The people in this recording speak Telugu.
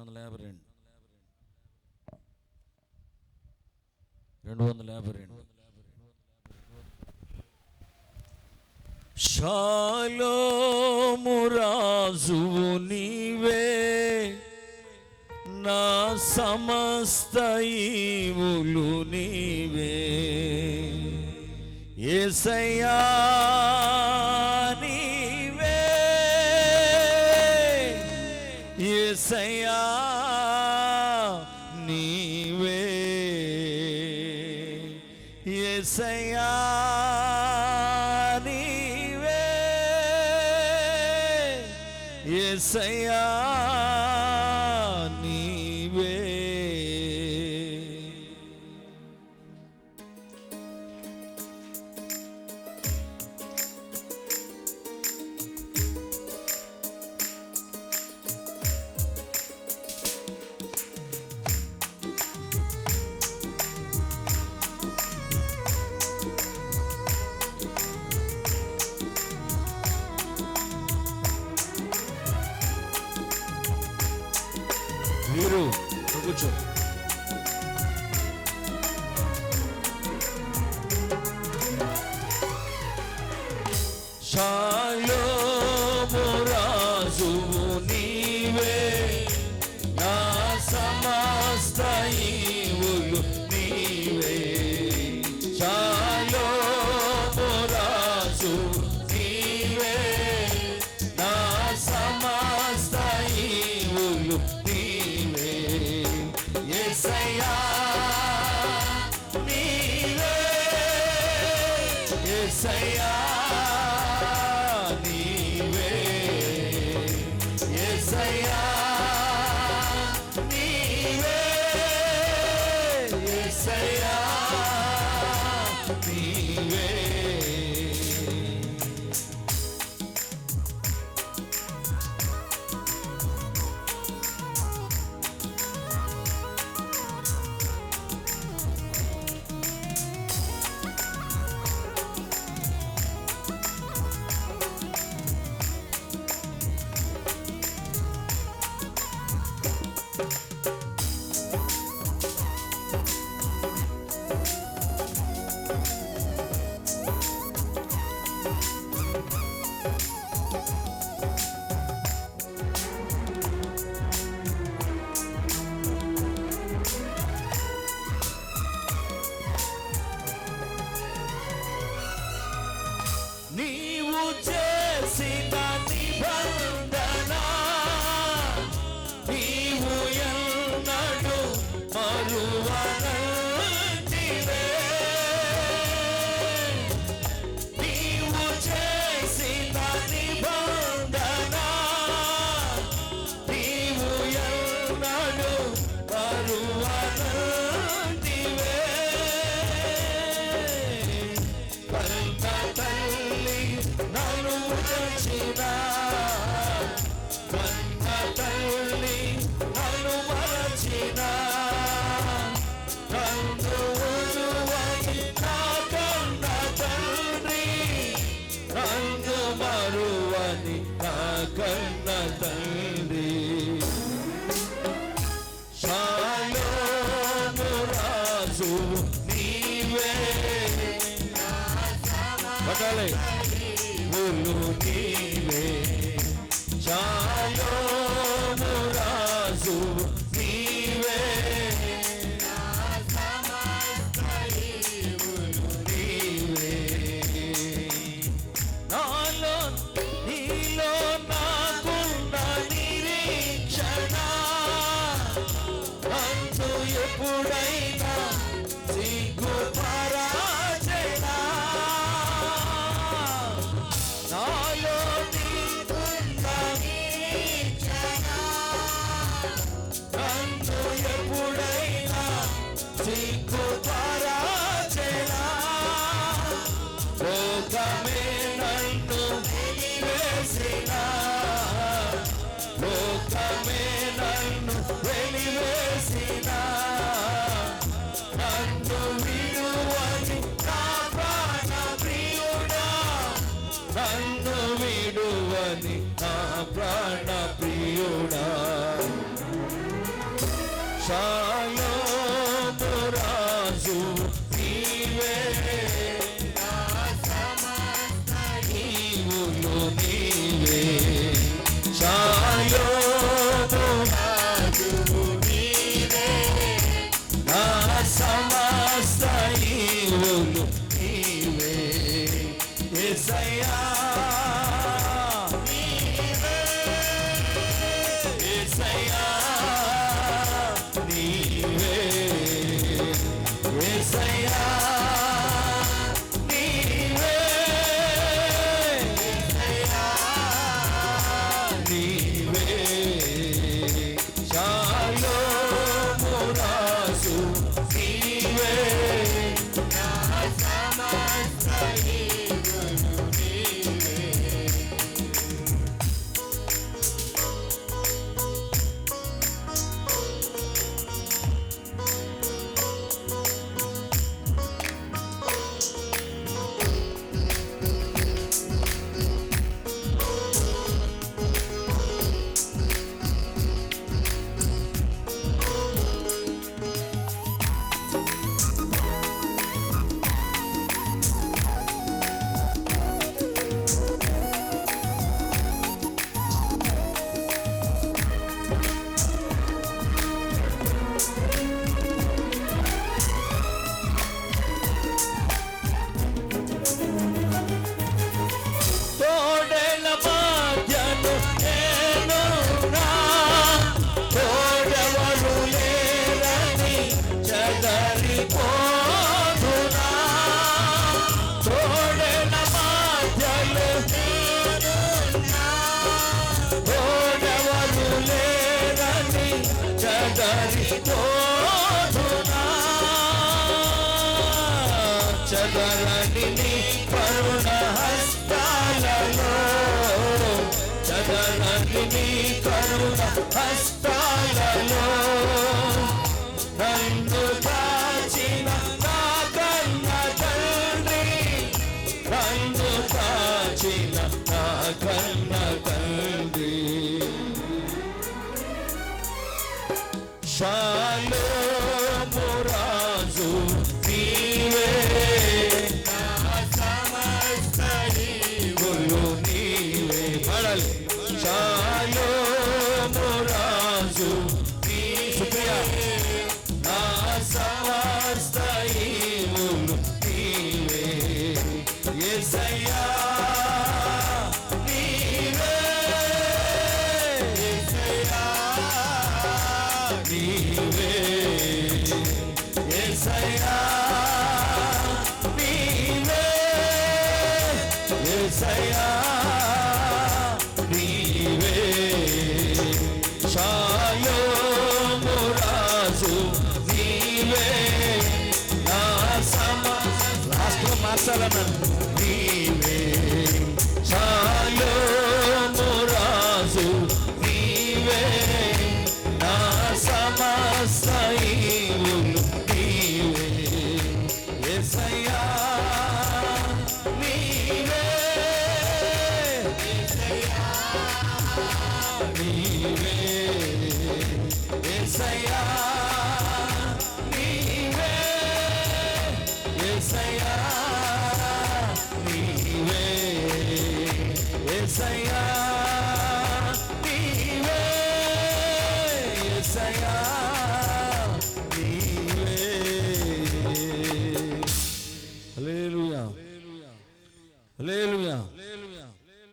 రెండు వందల యాభై రెండు. రెండు వందల యాభై రెండు. షాలోమురాజువు నీవే నా సమస్త ఈవులు నీవే. ఏసయ్యా You say, I. say uh... అని నాకన్న తండ్రి. శాలోము రాజు నీవే. పట్టాలి ಕೂಡ నీ కరుణ హస్తాలలో. సుప్రియ నా సమస్తమును నీవే యేసయ్యా నీవే యేసయ్యా నీవే యేసయ్యా నీవే యేసయ్యా Solomon. Messiah uh,